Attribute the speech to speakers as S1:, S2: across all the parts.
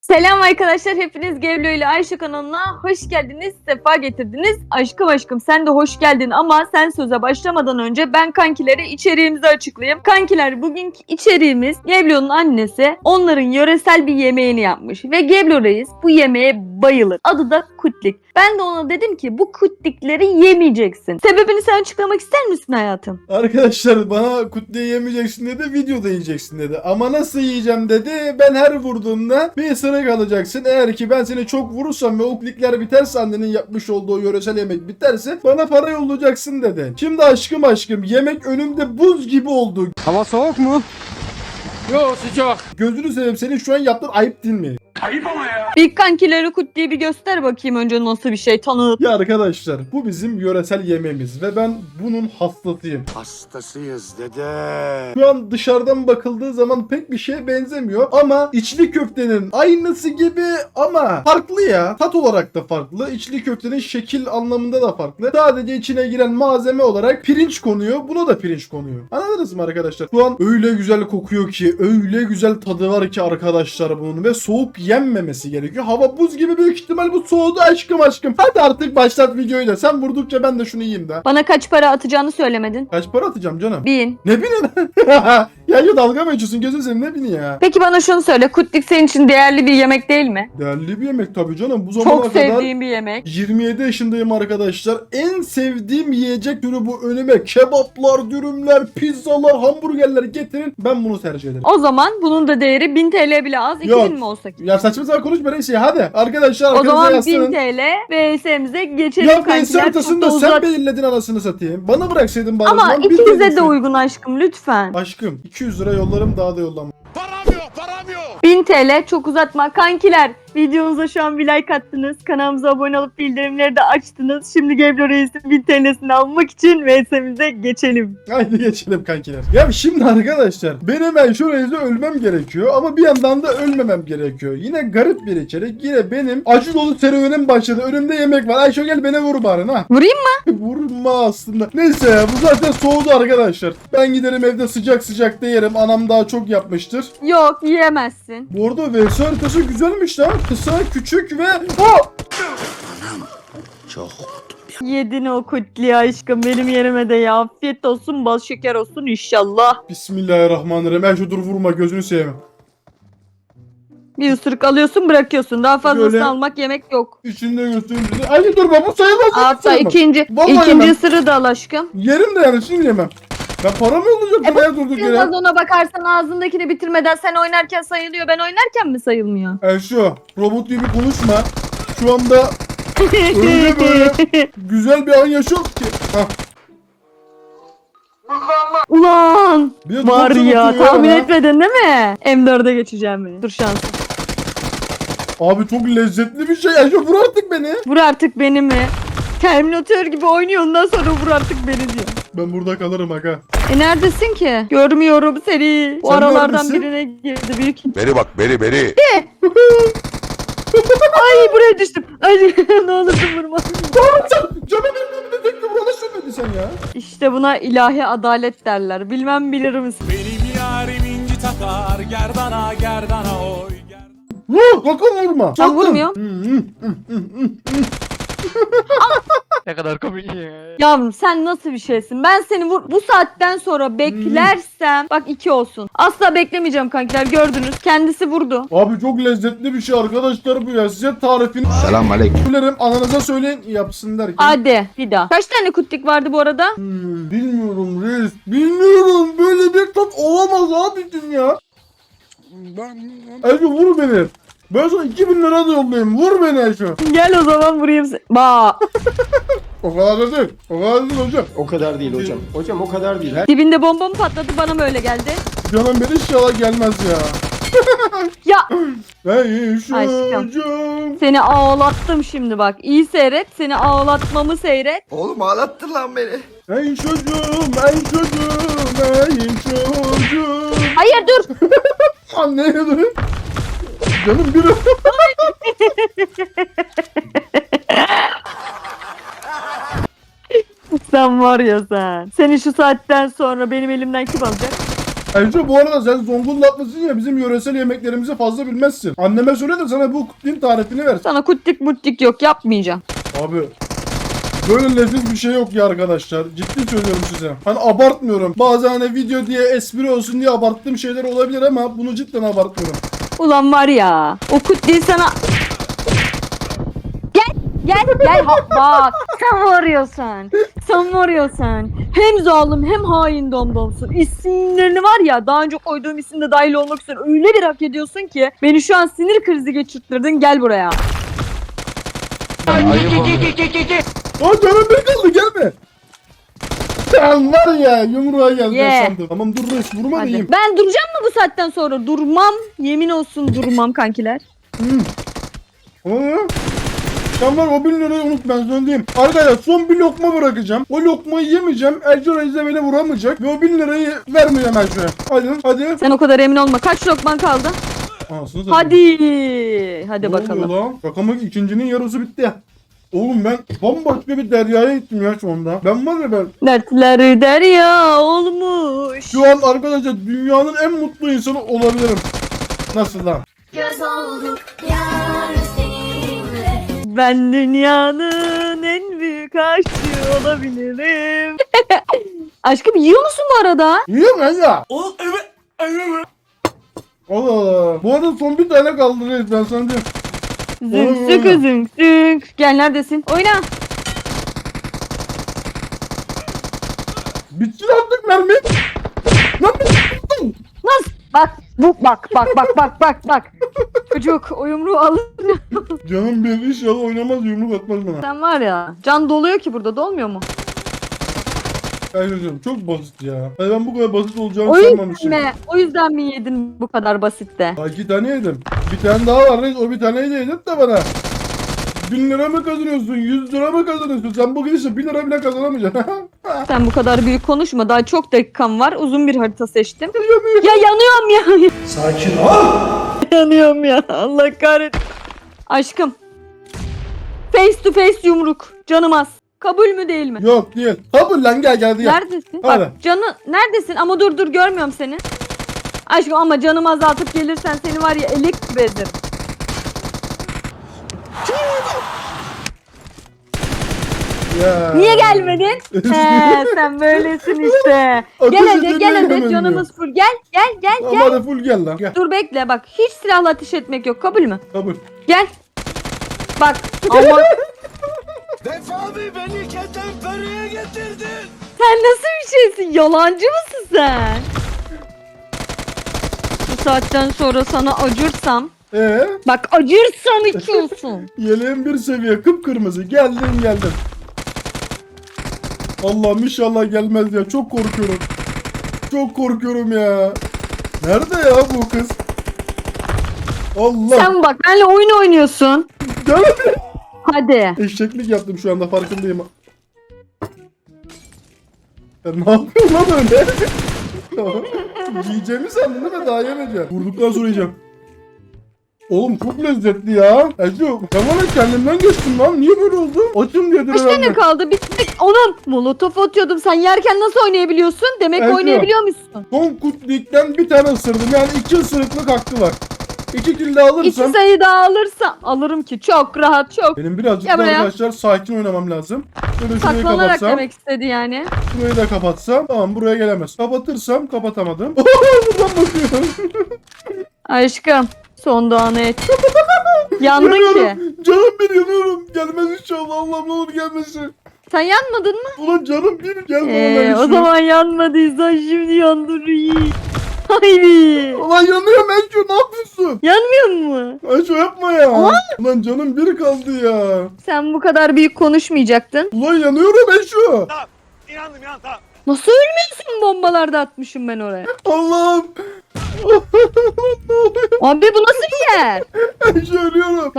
S1: Selam arkadaşlar hepiniz Gevlo ile Ayşe kanalına hoş geldiniz, sefa getirdiniz. Aşkım aşkım sen de hoş geldin ama sen söze başlamadan önce ben kankilere içeriğimizi açıklayayım. Kankiler bugünkü içeriğimiz Gevlo'nun annesi onların yöresel bir yemeğini yapmış ve Gevlo Reis bu yemeğe bayılır. Adı da kutlik. Ben de ona dedim ki bu kutlikleri yemeyeceksin. Sebebini sen açıklamak ister misin hayatım?
S2: Arkadaşlar bana kutluya yemeyeceksin dedi, videoda yiyeceksin dedi. Ama nasıl yiyeceğim dedi. Ben her vurduğumda bir ısırık alacaksın. Eğer ki ben seni çok vurursam ve o klikler biterse annenin yapmış olduğu yöresel yemek biterse bana para yollayacaksın dedi. Şimdi aşkım aşkım yemek önümde buz gibi oldu.
S3: Hava soğuk mu? Yo sıcak.
S2: Gözünü seveyim senin şu an yaptığın ayıp değil mi?
S1: Bir kankileri kutliyi bir göster bakayım önce nasıl bir şey tanıt.
S2: Ya arkadaşlar bu bizim yöresel yemeğimiz ve ben bunun hastasıyım.
S4: Hastasıyız dede.
S2: Şu an dışarıdan bakıldığı zaman pek bir şeye benzemiyor ama içli köftenin aynısı gibi ama farklı ya. Tat olarak da farklı. İçli köftenin şekil anlamında da farklı. Sadece içine giren malzeme olarak pirinç konuyor. Buna da pirinç konuyor. Anladınız mı arkadaşlar? Şu an öyle güzel kokuyor ki, öyle güzel tadı var ki arkadaşlar bunun ve soğuk yenmemesi gerekiyor. Hava buz gibi büyük ihtimal bu soğudu aşkım aşkım. Hadi artık başlat videoyu da. Sen vurdukça ben de şunu yiyeyim de.
S1: Bana kaç para atacağını söylemedin.
S2: Kaç para atacağım canım?
S1: Bin.
S2: Ne bileyim. ya ya dalga mı geçiyorsun gözün senin ne bileyim ya.
S1: Peki bana şunu söyle. Kutlik senin için değerli bir yemek değil mi?
S2: Değerli bir yemek tabii canım. Bu zamana
S1: Çok
S2: kadar
S1: sevdiğim bir yemek.
S2: 27 yaşındayım arkadaşlar. En sevdiğim yiyecek türü bu önüme. Kebaplar, dürümler, pizzalar, hamburgerler getirin. Ben bunu tercih ederim.
S1: O zaman bunun da değeri 1000 TL bile az. 2000
S2: Yok.
S1: mi olsak?
S2: Ya saçma sapan konuşma neyse hadi. Arkadaşlar
S1: O
S2: arkanıza
S1: zaman 1000
S2: yaslanın.
S1: TL VS'mize geçelim
S2: Ya
S1: kankiler.
S2: ben haritasını
S1: Çok
S2: da
S1: da
S2: sen
S1: uzak.
S2: belirledin anasını satayım. Bana bıraksaydın bari.
S1: Ama
S2: Lan
S1: ikinize
S2: bilmedin
S1: de uygun aşkım lütfen.
S2: Aşkım 200 lira yollarım daha da yollamam.
S4: Param yok param yok.
S1: 1000 TL çok uzatma. Kankiler videomuza şu an bir like attınız. Kanalımıza abone olup bildirimleri de açtınız. Şimdi Geblo Reis'in 1000 TL'sini almak için VS'mize geçelim.
S2: Haydi geçelim kankiler. Ya şimdi arkadaşlar benim hemen şuraya ölmem gerekiyor ama bir yandan da ölmemem gerekiyor. Yine garip bir içerik. Yine benim acı dolu serüvenim başladı. Önümde yemek var. Ayşe gel beni vur bari ha.
S1: Vurayım mı?
S2: Vurma aslında. Neyse ya bu zaten soğudu arkadaşlar. Ben giderim evde sıcak sıcak da yerim. Anam daha çok yapmıştır.
S1: Yok yiyemezsin.
S2: Bu arada VS haritası güzelmiş lan. Kısa, küçük ve... Oh!
S4: Çok.
S1: Yedin o kutli aşkım benim yerime de ya. Afiyet olsun bal şeker olsun inşallah.
S2: Bismillahirrahmanirrahim. Ayşe dur vurma gözünü seveyim.
S1: Bir ısırık alıyorsun bırakıyorsun. Daha fazlasını
S2: Böyle-
S1: almak yemek yok.
S2: İçinde göstereyim size. Ayşe durma bu sayılmaz. bu
S1: Hatta
S2: sayılmaz.
S1: ikinci,
S2: Vallahi
S1: ikinci
S2: yemem.
S1: ısırığı da al aşkım.
S2: Yerim de yani şimdi yemem. Ya para mı olacak
S1: E,
S2: buraya durduk yere?
S1: Yılmaz ona bakarsan ağzındakini bitirmeden sen oynarken sayılıyor. Ben oynarken mi sayılmıyor?
S2: E şu robot gibi konuşma. Şu anda öyle böyle güzel bir an yaşıyoruz ki. Hah,
S1: Ulan
S2: bir
S1: var ya tahmin
S2: ya.
S1: etmedin değil mi? M4'e geçeceğim beni. Dur şansım.
S2: Abi çok lezzetli bir şey. Ayşe vur artık beni.
S1: Vur artık beni mi? Terminator gibi oynuyor ondan sonra vur artık beni diyor.
S2: Ben burada kalırım aga.
S1: E neredesin ki? Görmüyorum seni. Bu
S2: Sen
S1: aralardan
S2: neredesin?
S1: birine girdi büyük.
S4: Beri bak beri beri.
S1: Ay buraya düştüm. Ay ne olursun vurma.
S2: Canım benim de tek yumruğuna sürmedin sen ya.
S1: İşte buna ilahi adalet derler. Bilmem bilir misin?
S5: Benim yarim inci takar gerdana gerdana oy gerdana.
S2: Vur sakın vurma.
S1: Ben
S2: Sakın.
S1: vurmuyorum.
S2: Hı, hı.
S3: Ne kadar komik ya.
S1: Yavrum sen nasıl bir şeysin? Ben seni vur bu saatten sonra beklersem bak iki olsun. Asla beklemeyeceğim kankiler gördünüz. Kendisi vurdu.
S2: Abi çok lezzetli bir şey arkadaşlar bu ya. Size tarifini
S4: Selam aleyküm.
S2: söylerim. Ananıza söyleyin yapsın derken.
S1: Hadi bir daha. Kaç tane kutlik vardı bu arada?
S2: Hmm, bilmiyorum reis. Bilmiyorum. Böyle bir tat olamaz abicim ya. Ayşe vur beni. Ben sana 2000 lira da yollayayım. Vur beni Ayşe.
S1: Gel o zaman vurayım seni. Ba.
S2: O kadar da değil. O kadar değil hocam.
S3: O kadar değil hocam. Hocam o kadar değil. Her
S1: Dibinde bomba mı patladı bana mı öyle geldi?
S2: Canım beni inşallah gelmez ya.
S1: Ya
S2: Ey
S1: Aşkım.
S2: çocuğum.
S1: seni ağlattım şimdi bak. İyi seyret. Seni ağlatmamı seyret.
S4: Oğlum ağlattın lan beni.
S2: Ey çocuğum, ey çocuğum, ey çocuğum.
S1: Hayır dur.
S2: Anneye dur. Canım bir
S1: sen var ya sen. Seni şu saatten sonra benim elimden kim alacak?
S2: Ayrıca bu arada sen Zonguldaklısın ya bizim yöresel yemeklerimizi fazla bilmezsin. Anneme söyle de sana bu kutlin tarifini versin.
S1: Sana kuttik muttik yok yapmayacağım.
S2: Abi böyle nefis bir şey yok ya arkadaşlar. Ciddi söylüyorum size. Hani abartmıyorum. Bazen hani video diye espri olsun diye abarttığım şeyler olabilir ama bunu cidden abartmıyorum.
S1: Ulan var ya o kutliyi sana... Gel gel gel ha, bak sen varıyorsun. Sen varıyorsun. Hem zalim hem hain domdomsun. İsimlerini var ya daha önce koyduğum isim de dahil olmak üzere öyle bir hak ediyorsun ki beni şu an sinir krizi geçirttirdin gel buraya.
S2: Aa canım bir kaldı gelme. Sen var ya yumruğa geldi
S1: Ye.
S2: sandım. Tamam dur reis vurma
S1: Hadi.
S2: diyeyim.
S1: Ben duracağım mı bu saatten sonra? Durmam. Yemin olsun durmam kankiler.
S2: Aa, Sen var o bin lirayı unut ben sana diyeyim. Arkadaşlar son bir lokma bırakacağım. O lokmayı yemeyeceğim. Ercan Reis'e beni vuramayacak. Ve o bin lirayı vermeyeceğim Ercan'a. Hadi hadi.
S1: Sen o kadar emin olma. Kaç lokman kaldı?
S2: Anasını satayım.
S1: Hadi. Hadi
S2: Ne
S1: bakalım.
S2: oluyor lan? Rakamı ikincinin yarısı bitti. Oğlum ben bambaşka bir deryaya gittim ya şu anda. Ben var ya ben
S1: Dertleri derya olmuş.
S2: şu an arkadaşlar dünyanın en mutlu insanı olabilirim. Nasıl lan?
S6: Göz olduk yar seninle
S1: Ben dünyanın en büyük aşığı olabilirim. Aşkım yiyor musun bu arada?
S2: Yiyorum ben ya. Allah Allah. Bu arada son bir tane kaldı reis ben sana diyeyim.
S1: Zünk zünk zünk zünk. Gel neredesin? Oyna.
S2: Bitsin artık mermi. Lan bitsin.
S1: Nasıl? Bak bu bak bak bak bak bak bak. Çocuk o yumruğu alır.
S2: Canım bir inşallah oynamaz yumruk atmaz bana.
S1: Sen var ya can doluyor ki burada dolmuyor mu?
S2: Ayrıca çok basit ya. Hani ben bu kadar basit olacağını
S1: O yüzden
S2: sanmamışım.
S1: mi? O yüzden mi yedin bu kadar basitte?
S2: Ha, iki tane yedim. Bir tane daha var reis. O bir taneyi de yedin de bana. Bin lira mı kazanıyorsun? Yüz lira mı kazanıyorsun? Sen bu gidişle bin lira bile kazanamayacaksın.
S1: Sen bu kadar büyük konuşma. Daha çok dakikam var. Uzun bir harita seçtim. ya yanıyorum ya.
S2: Sakin ol.
S1: yanıyorum ya. Allah kahretsin. Aşkım. Face to face yumruk. Canım az. Kabul mü değil mi?
S2: Yok değil. Kabul lan gel geldi gel.
S1: Neredesin?
S2: Hadi.
S1: Bak canı neredesin? Ama dur dur görmüyorum seni. Aşkım ama canımı azaltıp gelirsen seni var ya elek gibi ederim.
S2: Ya.
S1: Niye gelmedin? He sen böylesin işte.
S2: Ateş
S1: gel hadi gel hadi canımız full. Gel gel gel gel.
S2: hadi full gel lan gel.
S1: Dur bekle bak hiç silahla ateş etmek yok kabul mü?
S2: Kabul.
S1: Gel. Bak ama
S5: Defavi beni ketenferiye getirdin.
S1: sen nasıl bir şeysin? Yalancı mısın sen? Bu saatten sonra sana acırsam
S2: Ee,
S1: Bak acırsam içiyorsun.
S2: yeleğin bir seviye kıpkırmızı. Geldim geldim. Allah'ım inşallah gelmez ya. Çok korkuyorum. Çok korkuyorum ya. Nerede ya bu kız? Allah.
S1: Sen bak benimle oyun oynuyorsun.
S2: Gel.
S1: Hadi.
S2: Eşeklik yaptım şu anda farkındayım. Ya ne yapıyorsun lan öyle? Yiyeceğimi sandın değil mi? Daha yemeyeceğim. Vurduktan sonra yiyeceğim. Oğlum çok lezzetli ya. Ecu, tamamen kendimden geçtim lan. Niye böyle oldu? Açım diye
S1: Kaç tane kaldı? Bitmek. Onun molotof atıyordum. Sen yerken nasıl oynayabiliyorsun? Demek
S2: Evet,
S1: oynayabiliyor musun?
S2: Son kutlikten bir tane ısırdım. Yani iki ısırıklık hakkı var. İki kill
S1: İki
S2: alırsam...
S1: sayı daha alırsam alırım ki. Çok rahat çok.
S2: Benim birazcık
S1: Gel
S2: da
S1: buraya.
S2: arkadaşlar sakin oynamam lazım. Şöyle şurayı
S1: Saklanarak
S2: kapatsam.
S1: demek istedi yani.
S2: Burayı da kapatsam. Tamam buraya gelemez. Kapatırsam kapatamadım. Buradan bakıyorum.
S1: Aşkım. Son dağını et. Yandın ki.
S2: Yanıyorum. Canım bir yanıyorum. Gelmez inşallah. Allah'ım ne olur gelmesin.
S1: Sen yanmadın mı?
S2: Ulan canım bir gelme
S1: Ee, o zaman yanmadıysan şimdi yandır iyi. Haydi.
S2: Ulan yanıyorum Enco ne yapıyorsun?
S1: Yanmıyor mu?
S2: Enco yapma ya. Ulan canım bir kaldı ya.
S1: Sen bu kadar büyük konuşmayacaktın.
S2: Ulan yanıyorum Enco.
S5: İnandım inan tamam.
S1: Nasıl ölmüyorsun bombalarda atmışım ben oraya.
S2: Allah'ım.
S1: Abi bu nasıl bir yer?
S2: Enco ölüyorum.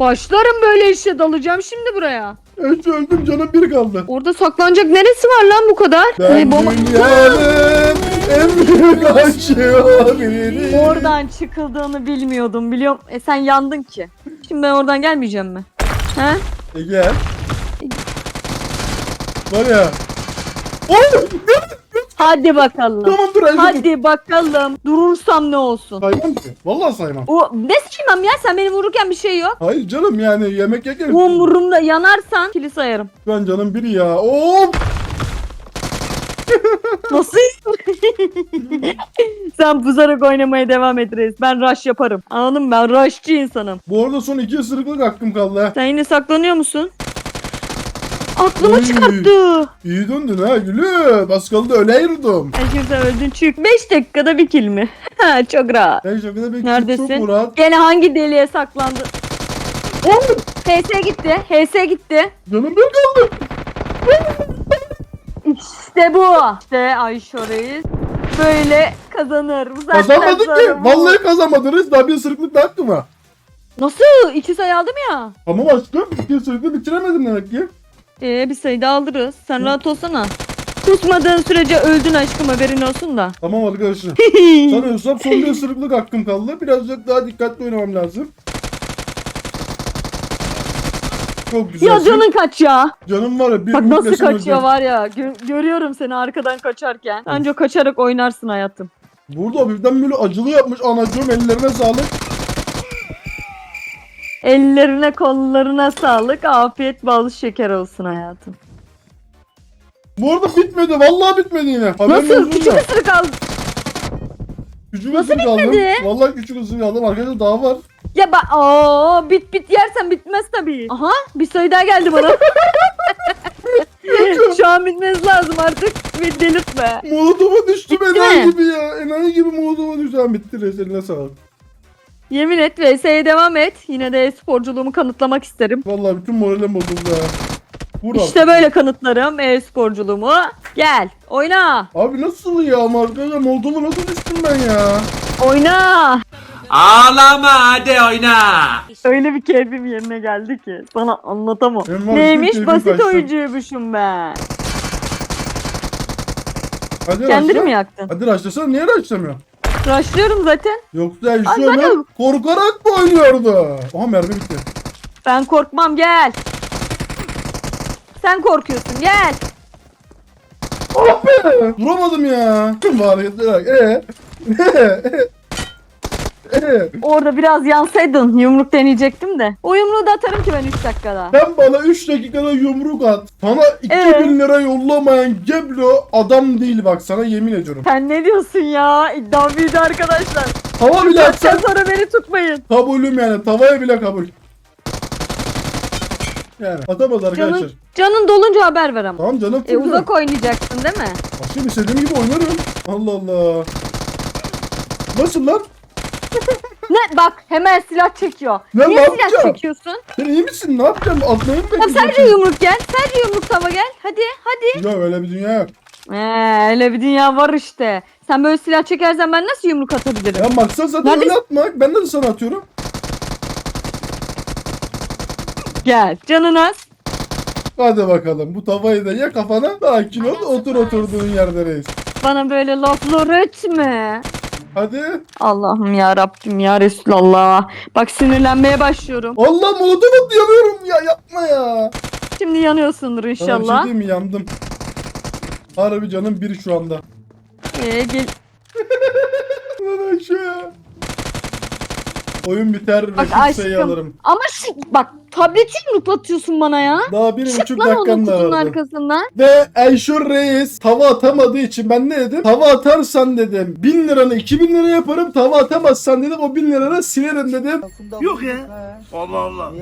S1: Başlarım böyle işe dalacağım şimdi buraya.
S2: Enco öldüm canım bir kaldı.
S1: Orada saklanacak neresi var lan bu kadar?
S2: Ben
S1: Ay, bomba-
S2: dünyanın en büyük aşığı.
S1: Oradan çıkıldığını bilmiyordum biliyorum. E sen yandın ki. Şimdi ben oradan gelmeyeceğim mi? He?
S2: E gel. Var ya. Oy!
S1: Hadi bakalım.
S2: Tamam dur.
S1: Hadi bakalım. Durursam ne olsun?
S2: Saymam ki. Vallahi saymam.
S1: O ne sıçmam ya sen beni vururken bir şey yok.
S2: Hayır canım yani yemek yerken
S1: Umurumda yanarsan kili sayarım.
S2: ben canım biri ya. Of!
S1: Nasıl? sen puzarak oynamaya devam et reis. Ben rush yaparım. Anladın mı? Ben rushçı insanım.
S2: Bu arada son iki ısırıklık hakkım kaldı ha.
S1: Sen yine saklanıyor musun? Aklımı
S2: Oy.
S1: çıkarttı.
S2: İyi döndün ha gülüm. Az kaldı öleyirdim.
S1: Sen öldün çık. 5 dakikada bir kill mi? Ha, Çok rahat.
S2: Ben şakada bir
S1: Neredesin?
S2: çok Murat.
S1: Gene hangi deliğe saklandı? HS gitti. HS gitti.
S2: Canım bir kaldı.
S1: İşte bu. İşte Ayşe Reis böyle kazanır. Bu saatten
S2: Kazanmadık ki.
S1: bu.
S2: Vallahi kazanmadınız. Daha bir ısırıklık da hakkım ha.
S1: Nasıl? İki sayı aldım ya.
S2: Tamam aşkım. İki ısırıklık bitiremedim demek ki.
S1: Ee, bir sayı daha alırız. Sen rahat olsana. Kusmadığın sürece öldün aşkım haberin olsun da.
S2: Tamam arkadaşlar. Sanıyorsam son bir ısırıklık hakkım kaldı. Birazcık daha dikkatli oynamam lazım. Çok güzel.
S1: ya canın kaç ya.
S2: Canım var ya. Bir
S1: Bak nasıl kaçıyor
S2: öldü.
S1: var ya. Gö- görüyorum seni arkadan kaçarken. Bence kaçarak oynarsın hayatım.
S2: Burada birden böyle acılı yapmış anacığım ellerine sağlık.
S1: Ellerine kollarına sağlık. Afiyet bal şeker olsun hayatım.
S2: Bu arada bitmedi. Vallahi bitmedi yine. Haberin
S1: Nasıl?
S2: olsun
S1: Küçük
S2: da.
S1: ısırık aldım.
S2: Küçük
S1: Nasıl
S2: ısırık aldım.
S1: bitmedi?
S2: Vallahi küçük ısırık aldım. Arkadaşlar daha var.
S1: Ya bak aa bit bit yersen bitmez tabii. Aha bir sayı daha geldi bana. Şu an bitmesi lazım artık. Bir delirtme.
S2: Molotova düştüm
S1: Bitti
S2: enayi
S1: mi?
S2: gibi ya. Enayi gibi molotova düştü. Tamam bitti reis eline sağlık.
S1: Yemin et VS'ye devam et. Yine de sporculuğumu kanıtlamak isterim.
S2: Vallahi bütün moralim bozuldu ha. Vur
S1: İşte böyle kanıtlarım e-sporculuğumu. Gel oyna.
S2: Abi nasıl ya arkadaşlar Moldova nasıl düştüm ben ya?
S1: Oyna.
S5: Ağlama hadi oyna.
S1: Öyle bir keyfim yerine geldi ki sana anlatamam.
S2: Benim var,
S1: Neymiş
S2: keyfim
S1: basit
S2: kaçtı.
S1: oyuncuymuşum ben.
S2: Hadi
S1: Kendini
S2: raşla.
S1: mi yaktın?
S2: Hadi raşlasana niye raşlamıyorsun?
S1: Rushlıyorum zaten.
S2: Yoksa
S1: Ay,
S2: Ayşe
S1: zaten-
S2: Ömer korkarak mı oynuyordu? Aha mermi bitti.
S1: Ben korkmam gel. Sen korkuyorsun gel.
S2: Oh be! Duramadım ya. Tüm hareketler bak. Ee?
S1: Orada biraz yansaydın yumruk deneyecektim de. O yumruğu da atarım ki ben 3 dakikada.
S2: Sen bana 3 dakikada yumruk at. Sana 2000
S1: Ee?
S2: lira yollamayan Geblo adam değil bak sana yemin ediyorum.
S1: Sen ne diyorsun ya? İddia büyüdü arkadaşlar.
S2: Tava bile
S1: Kaçtan
S2: atsan
S1: sonra beni tutmayın.
S2: kabulüm yani. Tavaya bile kabul. Yani atamaz arkadaşlar.
S1: Canın, canın dolunca haber ver ama.
S2: Tamam canım.
S1: E uzak oynayacaksın değil mi?
S2: Aslında istediğim gibi oynarım. Allah Allah. Nasıl lan?
S1: Ne bak hemen silah çekiyor.
S2: Ya
S1: Niye
S2: ne
S1: silah
S2: yapacağım?
S1: çekiyorsun?
S2: Sen iyi misin? Ne yapacaksın? Atmayı mı bekliyorsun?
S1: sadece yumruk gel. Sadece yumruk tava gel. Hadi hadi.
S2: Yok öyle bir dünya yok.
S1: Ee, öyle bir dünya var işte. Sen böyle silah çekersen ben nasıl yumruk atabilirim?
S2: Ya maksat zaten
S1: Neredesin?
S2: öyle atmak. Ben de sana atıyorum.
S1: Gel. Canın az.
S2: Hadi bakalım. Bu tavayı da ye kafana. Sakin ol. Otur oturduğun yerde reis.
S1: Bana böyle laflar etme.
S2: Hadi.
S1: Allah'ım ya Rabbim ya Resulallah. Bak sinirlenmeye başlıyorum.
S2: Allah molotof at yanıyorum ya. Yapma ya.
S1: Şimdi yanıyorsundur
S2: Sana bir şey
S1: inşallah.
S2: diyeyim mi? Yandım. Harbi canım bir şu anda.
S1: Ee, gel.
S2: Lan aşağı. Oyun biter ve
S1: Bak
S2: kimseyi
S1: aşkım.
S2: alırım.
S1: Ama şu bak tableti yumruklatıyorsun bana ya.
S2: Daha bir
S1: Çık
S2: buçuk
S1: lan onun
S2: dakikam da
S1: kutunun
S2: vardı.
S1: arkasından.
S2: Ve Ayşur Reis tava atamadığı için ben ne dedim? Tava atarsan dedim 1000 liranı 2000 lira yaparım. Tava atamazsan dedim o 1000 liranı silerim dedim.
S1: Bu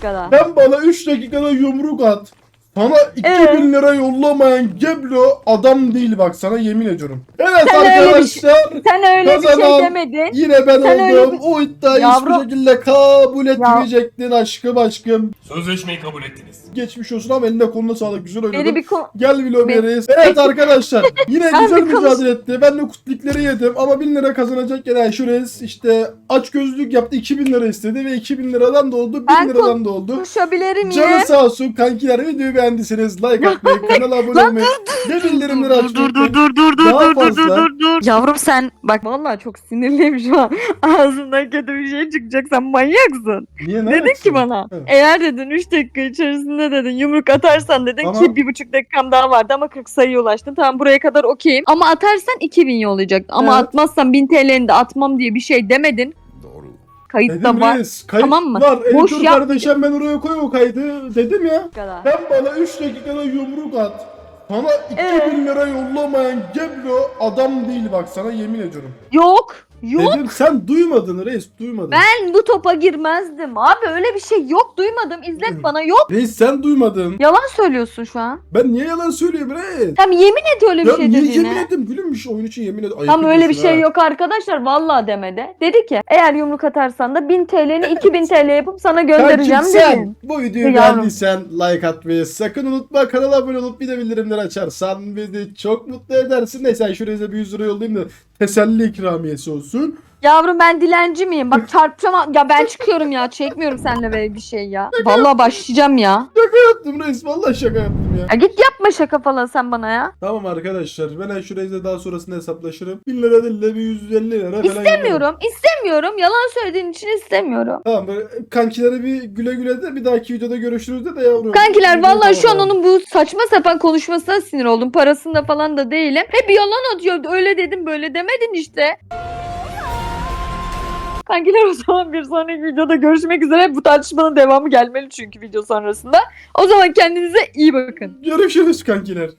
S1: kadar.
S2: Sen bana 3 dakikada yumruk at. Sana 2000
S1: Ee?
S2: lira yollamayan Geblo adam değil bak sana yemin ediyorum. Evet
S1: Sen öyle bir
S2: arkadaşlar
S1: Sen öyle bir
S2: Kazanan-
S1: şey demedin.
S2: yine ben
S1: Sen
S2: oldum.
S1: bir-
S2: O iddiayı
S1: Yavrum-
S2: hiçbir şekilde kabul etmeyecektin aşkım aşkım.
S5: Sözleşmeyi kabul ettiniz.
S2: Geçmiş olsun ama eline koluna sağlık güzel oynadın.
S1: Beni bir ko-
S2: Gel Vlog
S1: Ben-
S2: Reis. Evet arkadaşlar yine
S1: Ben
S2: güzel
S1: bir
S2: mücadele etti. Ben de kutlikleri yedim ama 1000 lira kazanacak yine şu Reis işte aç gözlük yaptı 2000 lira istedi ve 2000 liradan da oldu 1000
S1: Ben
S2: liradan da oldu.
S1: konuşabilirim
S2: Canı sağ olsun kankiler videoyu beğendiyseniz like atmayı, kanala abone olmayı ve bildirimleri açmayı
S1: dur dur dur dur dur
S2: Daha
S1: dur dur
S2: fazla-
S1: dur dur dur. Yavrum sen bak vallahi çok sinirliyim şu an. Ağzımdan kötü bir şey çıkacak sen manyaksın.
S2: Niye ne
S1: Dedin
S2: yapsın?
S1: ki bana
S2: Evet.
S1: eğer dedin 3 dakika içerisinde dedin yumruk atarsan dedin ki bir buçuk dakikam daha vardı ama 40 sayıya ulaştın. Tamam buraya kadar okeyim ama atarsan 2000 yollayacak. Ama
S2: Evet.
S1: atmazsan 1000 TL'ni de atmam diye bir şey demedin. Kayıtta
S2: Dedim
S1: var.
S2: reis, kayıt
S1: Tamam mı?
S2: var.
S1: Boş
S2: Editör
S1: yap-
S2: kardeşim ben oraya koy o kaydı. Dedim ya.
S1: Kadar.
S2: Sen bana 3 dakikada yumruk at. Sana 2000 lira yollamayan Geblo adam değil bak sana yemin ediyorum.
S1: Yok. Yok.
S2: Dedim sen duymadın reis duymadın.
S1: Ben bu topa girmezdim. Abi öyle bir şey yok. Duymadım. İzlet bana. Yok.
S2: Reis sen duymadın.
S1: Yalan söylüyorsun şu an.
S2: Ben niye yalan söylüyorum reis?
S1: Tam yemin et öyle bir
S2: Ya
S1: şey
S2: niye
S1: dediğine.
S2: yemin ettim gülüm bir şey oyun için yemin et. Ayıp
S1: Tam öyle bir şey
S2: ha.
S1: yok arkadaşlar. Vallahi demedi. Dedi ki eğer yumruk atarsan da 1000 TL'ni 2000 TL yapıp sana göndereceğim
S2: Kankim sen bu videoyu
S1: Yavrum.
S2: beğendiysen like atmayı sakın unutma. Kanala abone olup bir de bildirimleri açarsan bizi çok mutlu edersin. Neyse şuraya bir 100 lira yollayayım da teselli ikramiyesi olsun.
S1: Yavrum ben dilenci miyim? Bak çarpacağım. Ya ben çıkıyorum ya. Çekmiyorum seninle böyle bir şey ya. Vallahi başlayacağım ya.
S2: Yaptım reis vallahi şaka yaptım ya.
S1: Ya git yapma şaka falan sen bana ya.
S2: Tamam arkadaşlar ben şuraya da daha sonrasında hesaplaşırım. 1000 lira değil de bir 150 lira falan.
S1: İstemiyorum. istemiyorum. Yalan söylediğin için istemiyorum.
S2: Tamam böyle kankilere bir güle güle de bir dahaki videoda görüşürüz de de yavrum.
S1: Kankiler vallahi şu an onun bu saçma sapan konuşmasına sinir oldum. Parasında falan da değilim. Hep yalan atıyor. Öyle dedim böyle demedin işte. Kankiler o zaman bir sonraki videoda görüşmek üzere. Bu tartışmanın devamı gelmeli çünkü video sonrasında. O zaman kendinize iyi bakın.
S2: Görüşürüz kankiler.